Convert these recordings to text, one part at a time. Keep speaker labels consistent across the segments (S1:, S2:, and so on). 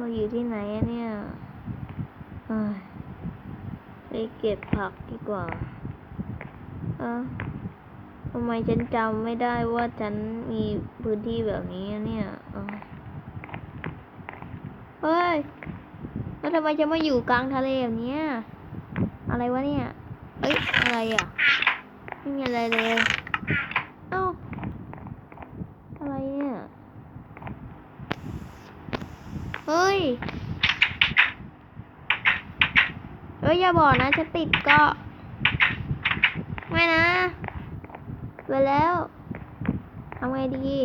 S1: เราอยู่ที่ไหนอะเนี่ยเอ้ยไปเก็บผักดีกว่า เออทำไมฉันจำไม่ได้ว่าฉันมีพื้นที่แบบนี้เนี่ยเฮ้ย แล้วทำไมจะมาอยู่กลางทะเลแบบนี้อะไรวะเนี่ย เอ้ย อะไรอะ ไม่มีอะไรเลย เอ้า อะไรเนี่ย เฮ้ย เอ้ยอย่าบอกนะจะติดเกาะไม่นะ ไปแล้วทำไงดี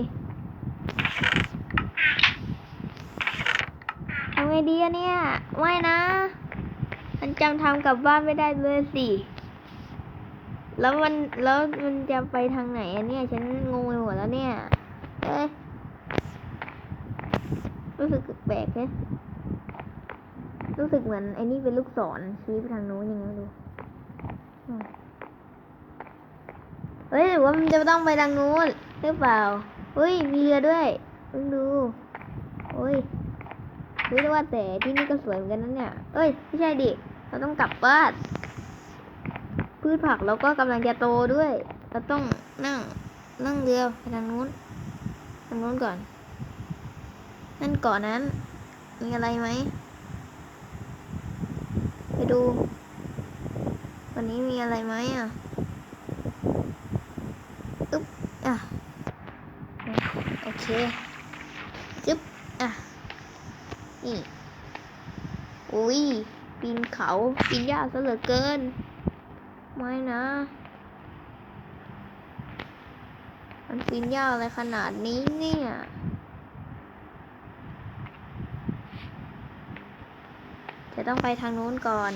S1: ทำไงดีอะเนี่ย ไม่นะ มันจำทำกลับบ้านไม่ได้เลยสิแล้วมันแล้วมันจะไปทางไหนอะเนี่ย ฉันงงไปหมดแล้วเนี่ย เอ้ยรู้สึกแปลกเนี่ย รู้สึกเหมือนไอ้นี่เป็นลูกศรชี้ไปทางโน้นยังไงไม่รู้อืมเฮ้ยหรือว่ามันจะต้องไปทางนู้นหรือเปล่าเฮ้ย มีเรือด้วยเพิ่งดูโอ้ยเฮ้ยแต่ว่าแต่ที่นี่ก็สวยเหมือนกันนะเนี่ยเอ้ย ไม่ใช่ดิ เราต้องกลับบ้านพืชผักเราก็กำลังจะโตด้วย เราต้องนั่งนั่งเรือไปทางนู้น ทางนู้นก่อน นั่นก่อนนั้น มีอะไรไหม ไปดู วันนี้มีอะไรไหมอะอึ๊บอะ โอเคจึ๊บอะ นี่ อุ้ยปีนเขาปีนยากซะเหลือเกิน ไม่นะ มันปีนยากอะไรขนาดนี้เนี่ย ต้องไปทางนู้นก่อน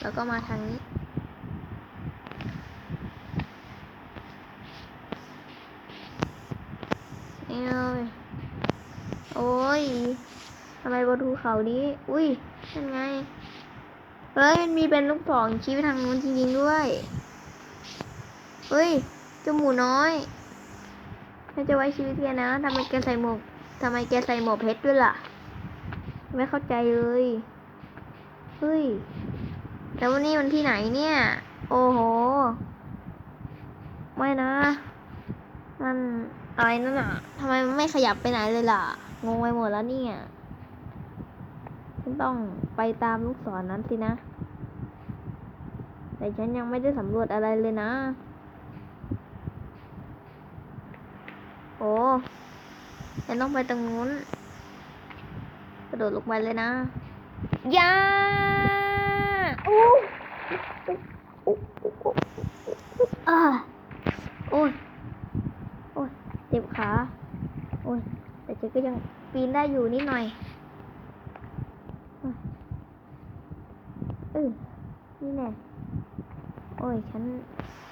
S1: แล้วก็มาทางนี้เอ้ยโอ้ยทำไมบนภูเขานี้ อุ้ยยังไง เฮ้ย มันมีเป็นลูกศรชี้ไปทางนู้นจริงๆด้วย เฮ้ยจมูน้อยถ้าจะไว้ชีวิตแกนะ ทำไมแกใส่หมวกทำไมแกใส่หมวกเพชรด้วยล่ะ ไม่เข้าใจเลย เฮ้ย แต่วันนี้มันที่ไหนเนี่ย โอ้โห ไม่นะ มันอะไรนั่นอะทำไมมันไม่ขยับไปไหนเลยล่ะ งงไปหมดแล้วเนี่ยฉันต้องไปตามลูกศรนนั้นสินะ แต่ฉันยังไม่ได้สำรวจอะไรเลยนะ โอ้ฉันต้องไปตรงนู้น ระโดดลงไปเลยนะยาอู้อ่าโอ้ยโอ้ยเจ็บขา โอ้ย แต่ฉันก็ยังปีนได้อยู่นิดหน่อยเออนี่แน่โอ้ย ฉัน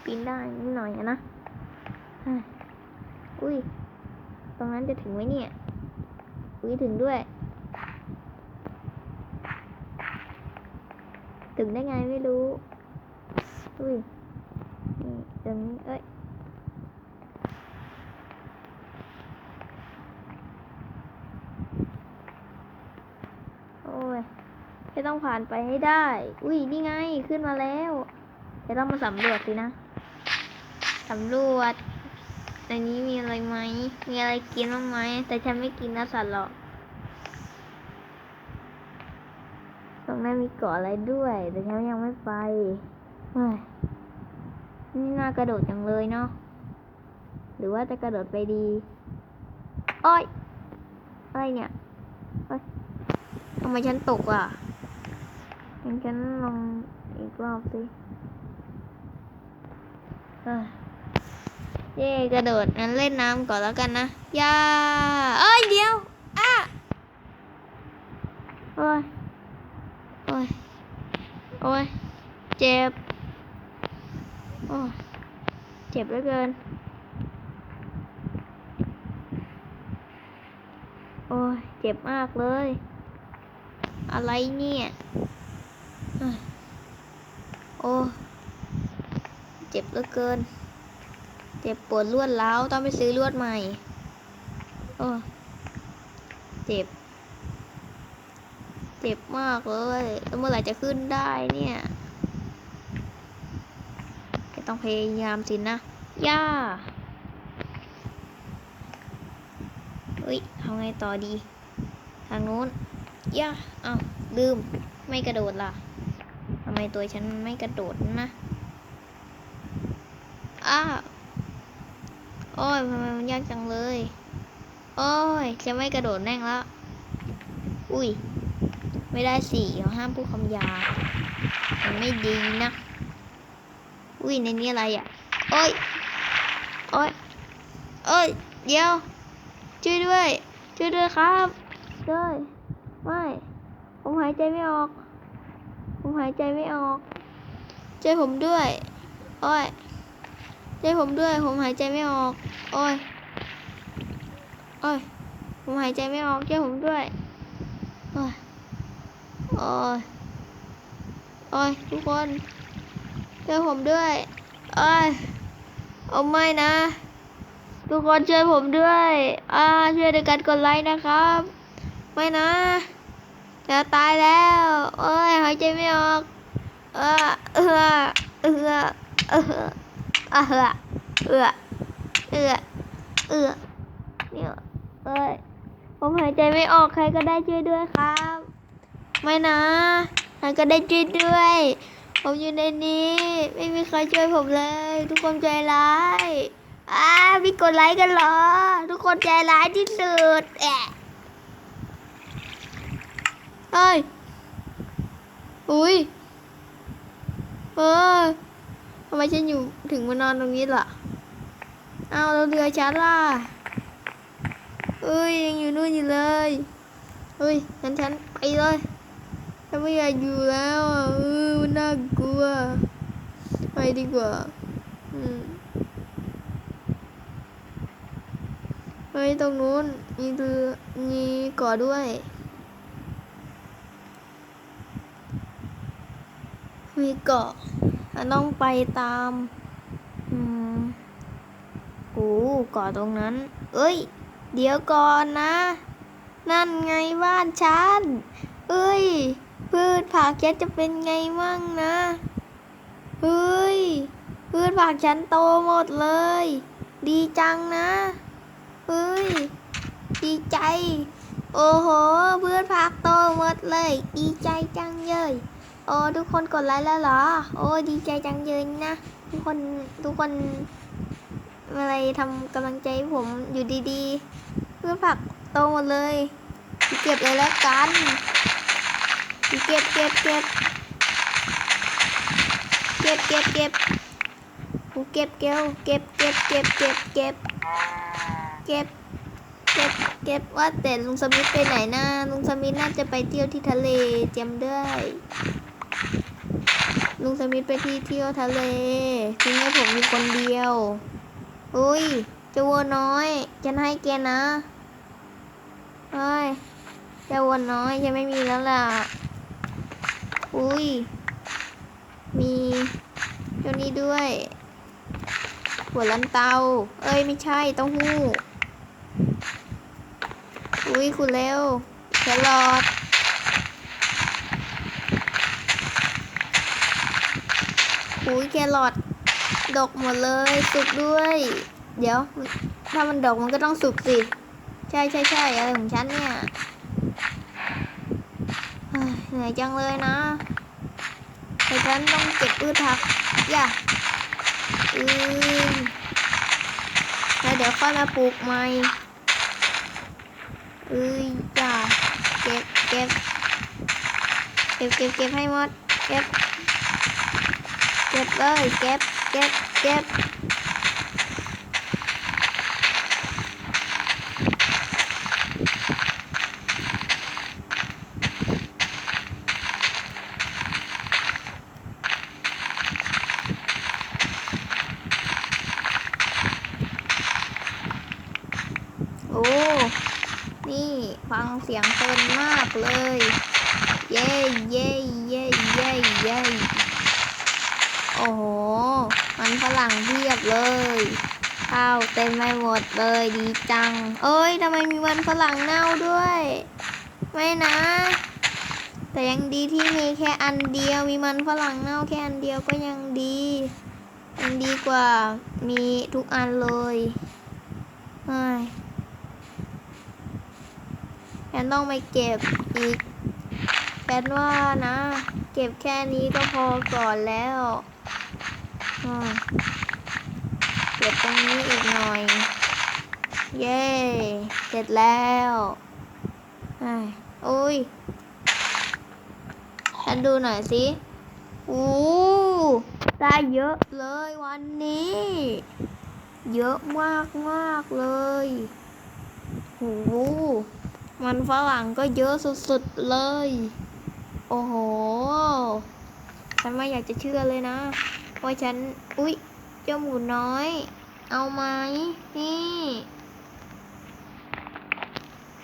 S1: ปีนได้นิดหน่อยอะนะอะอุ้ย ตรงนั้นจะถึงไหมเนี่ย อุ้ย ถึงด้วย ถึงได้ไงไม่รู้ อุ้ยนี่ตรงนี้ เอ้ยโอ้ยจะต้องผ่านไปให้ได้ อุ้ย นี่ไง ขึ้นมาแล้ว จะต้องมาสำรวจสินะ สำรวจในนี้มีอะไรไหม มีอะไรกินบ้างไหม แต่ฉันไม่กินนะสัตว์หรอก ตรง นั้นมีเกาะอะไรด้วย แต่ฉันยังไม่ไปนี่น่ากระโดดจังเลยเนาะ หรือว่าจะกระโดดไปดีโอ้ยอะไรเนี่ยทำไมฉันตกอะงั้นฉันลองอีกรอบสิเอ้ยเย่กระโดดงั้นเล่นน้ำก่อนแล้วกันนะอย่าเอ้ยเดี๋ยว อะโอ้ย โอ้ย โอ้ย เจ็บ โอ้ยเจ็บเหลือเกิน โอ้ย เจ็บมากเลย อะไรเนี่ยเอ้ยโอ้ เจ็บเหลือเกิน เจ็บปวดรวดร้าวต้องไปซื้อลวดใหม่ โอ้ เจ็บ เจ็บมากเลยแล้วเมื่อไหร่จะขึ้นได้เนี่ยก็ต้องพยายามสินะ ย่าเฮ้ยทำไงต่อดี ทางนู้น ย่าเอ้าลืม ไม่กระโดดล่ะทำไมตัวฉันไม่กระโดดนะ อ้าวโอ้ยทำไมมันยากจังเลย โอ้ย จะไม่กระโดดแน่งแล้ว อุ้ย ไม่ได้สิเราห้ามพูดคำหยามันไม่ดีนะ อุ้ยในนี้อะไรอะ โอ้ย โอ้ย โอ้ย เดี๋ยว ช่วยด้วย ช่วยด้วยครับช่วยไม่ ผมหายใจไม่ออก ผมหายใจไม่ออก ช่วยผมด้วย โอ้ย ช่วยผมด้วย ผมหายใจไม่ออก โอ้ย โอ้ย ผมหายใจไม่ออก ช่วยผมด้วย โอ้ย อ้ยโอ้ยทุกคนช่วยผมด้วยโอ้ยเอาไม่นะ ทุกคนช่วยผมด้วยอ่าช่วยด้วยกันกดไลค์นะครับ ไม่นะจะตายแล้วโอ้ยหายใจไม่ออกเออเออเออเออเออเออเออเออเนี่ยเอ้ยผมหายใจไม่ออกใครก็ได้ช่วยด้วยครับ ไม่นะใครก็ได้ช่วยด้วย ผมอยู่ในนี้ ไม่มีใครช่วยผมเลย ทุกคนใจร้ายอ้ามีกดไลค์กันเหรอ ทุกคนใจร้ายที่สุดแอะเฮ้ยอุ้ยเออทำไมฉันอยู่ถึงมานอนตรงนี้ล่ะเอาแล้วเรือฉันล่ะเอ้ยยังอยู่นู่นอยู่เลยเฮ้ยงั้นฉันไปเลย ฉันไม่อยากอยู่แล้วอะเออมันน่ากลัว ไปดีกว่า อืมเฮ้ยตรงนู้น มีเรือมีเกาะด้วยมีเกาะมันต้องไปตาม อืมโอ้เกาะตรงนั้น เอ้ย เดี๋ยวก่อนนะ นั่นไงบ้านฉัน เอ้ย พืชผักฉันจะเป็นไงมั่งนะ เฮ้ย พืชผักฉันโตหมดเลย ดีจังนะ เฮ้ย ดีใจ โอ้โห พืชผักโตหมดเลย ดีใจจังเลย โอ้ทุกคนกดไลค์แล้วเหรอ โอ้ดีใจจังเลยนะ ทุกคน ทุกคน อะไรทำกำลังใจผมอยู่ดีๆ พื่อผักโตหมดเลย เก็บเลยแล้วกัน เก็บเก็บเก็บเก็บเก็บเก็บกูเก็บเกลเก็บเก็บเก็บเก็บเก็บเก็บเก็บเก็บว่าแต่ลุงสมิธไปไหนนะลุงสมิธน่าจะไปเที่ยวที่ทะเลเจำได้วยลุงสมิธไปที่เที่ยวทะเลทิ้งให้ผมอยู่คนเดียวอุ้ยเจะวัวน้อยฉันให้แกนะเฮ้ยเจะวัวน้อยยังไม่มีแล้วล่ะ อุ้ย มีเจ้านี้ด้วยหัวลันเตา เอ้ยไม่ใช่เต้าหู้ อุ้ยคุณเร็วแครอทอุ้ยแครอทดกหมดเลยสุกด้วย เดี๋ยว ถ้ามันดกมันก็ต้องสุกสิ ใช่ใช่ใช่อะไรของฉันเนี่ย เหนื่อยจังเลยนะแต่ฉันต้องเก็บพืชผักอย่าอืมแล้วเดี๋ยวค่อยมาปลูกใหม่เอ้ยจ้าเก็บเก็บเก็บเก็บเก็บให้หมด เก็บ เก็บเลย เก็บ เก็บ เก็บ นี่ฟังเสียงเพลินมากเลย เย้เย้เย้เย้เย้โอ้โห มันฝรั่งเพียบเลย ข้าวเต็มไปหมดเลยดีจัง เอ้ยทำไมมีมันฝรั่งเน่าด้วย ไม่นะ แต่ยังดีที่มีแค่อันเดียว มีมันฝรั่งเน่าแค่อันเดียวก็ยังดียังดีกว่ามีทุกอันเลยเฮ้ย แอนต้องไปเก็บอีกแอนว่านะ เก็บแค่นี้ก็พอก่อนแล้วเก็บตรงนี้อีกหน่อย เย้ เสร็จแล้วเอ้ยโอ้ยฉันดูหน่อยสิโอ้ได้เยอะเลยวันนี้ เยอะมากมากเลยโอ้ มันฝรั่งก็เยอะสุดๆเลย โอ้โห ฉันไม่อยากจะเชื่อเลยนะว่าฉัน อุ๊ย เจ้าหมูน้อย เอาไหมนี่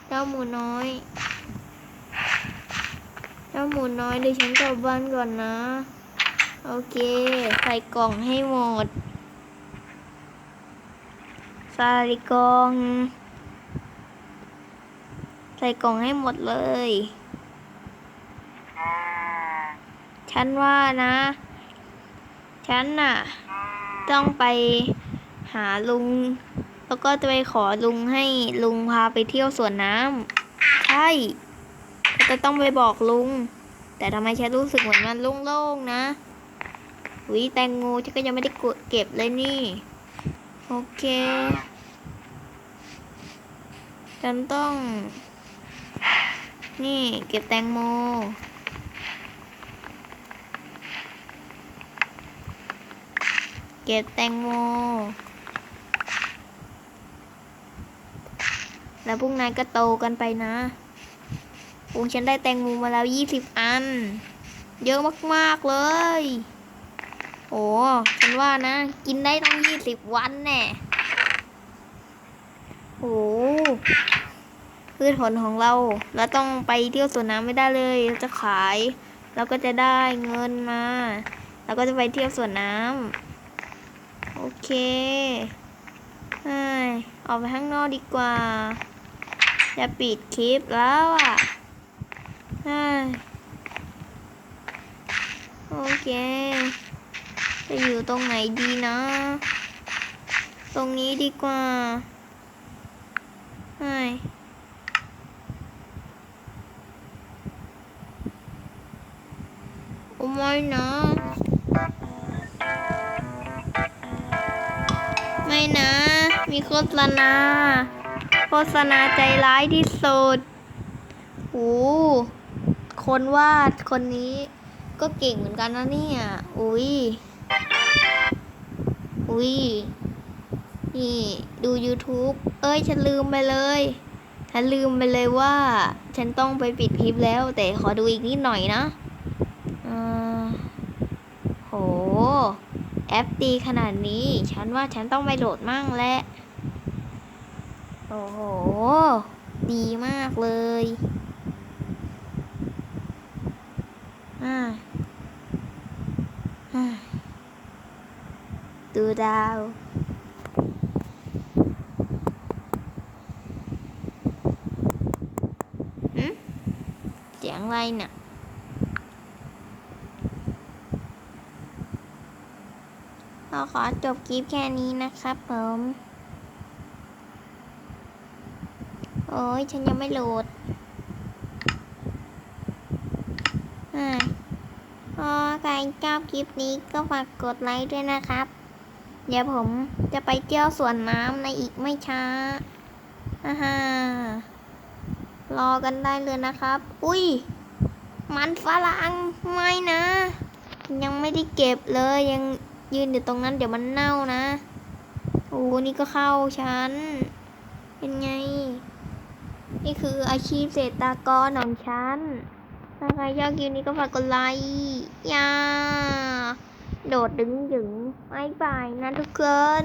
S1: เจ้าหมูน้อย เจ้าหมูน้อยเดี๋ยวฉันกลับบ้านก่อนนะ โอเค ใส่กล่องให้หมด ใส่กล่อง ใส่กล่องให้หมดเลย ฉันว่านะ ฉันน่ะ ต้องไปหาลุง แล้วก็จะไปขอลุงให้ลุงพาไปเที่ยวสวนน้ำใช่จะต้องไปบอกลุง แต่ทำไมฉันรู้สึกเหมือนมันโล่งๆนะวิแตงโมฉันก็ยังไม่ได้กดเก็บเลยนี่ โอเค ฉันต้อง นี่เก็บแตงโม เก็บแตงโม แล้วพวกนายก็โตกันไปนะโอ้ฉันได้แตงโมมาแล้วยี่สิบอัน เยอะมากๆเลย โอ้ฉันว่านะ กินได้ต้องยี่สิบวันแน่ โอ้ พืชผลของเราแล้วต้องไปเที่ยวสวนน้ำไม่ได้เลยเราจะขาย เราก็จะได้เงินมาแล้วก็จะไปเที่ยวสวนน้ำโอเคเฮ้ยออกไปข้างนอกดีกว่าจะปิดคลิปแล้วอะโอเค จะอยู่ตรงไหนดีนะ ตรงนี้ดีกว่าเฮ้ยโอ้ ไม่นะ ไม่นะ มีโฆษณา โฆษณาใจร้ายที่สุดโอ้คนวาดคนนี้ก็เก่งเหมือนกันนะเนี่ย อุ้ย อุ้ย นี่ดู YouTube เอ้ย ฉันลืมไปเลย ฉันลืมไปเลยว่า ฉันต้องไปปิดคลิปแล้ว แต่ขอดูอีกนิดหน่อยนะอ่า โห แอปดีขนาดนี้ ฉันว่าฉันต้องไปโหลดมั่งแหละโอ้โห ดีมากเลยอ่าอ่าดูดาวหืมเสียงอะไรน่ะ เราขอจบคลิปแค่นี้นะครับผม โอ้ยฉันยังไม่โหลดอ่าพอใครชอบคลิปนี้ก็ฝากกดไลค์ด้วยนะครับ เดี๋ยวผมจะไปเที่ยวสวนน้ำในอีกไม่ช้าอ่าฮะรอกันได้เลยนะครับ อุ้ย มันฝรั่งไม่นะ ยังไม่ได้เก็บเลยยัง ยืนอยู่ตรงนั้นเดี๋ยวมันเน่านะ โอ้นี่ก็เข้าฉัน เป็นไง นี่คืออาชีพเศรษฐกรของฉันถ้าใครชอบคลิปนี้ก็ฝากกดไลค์อย่า โดดดึงดึงบายบายนะทุกคน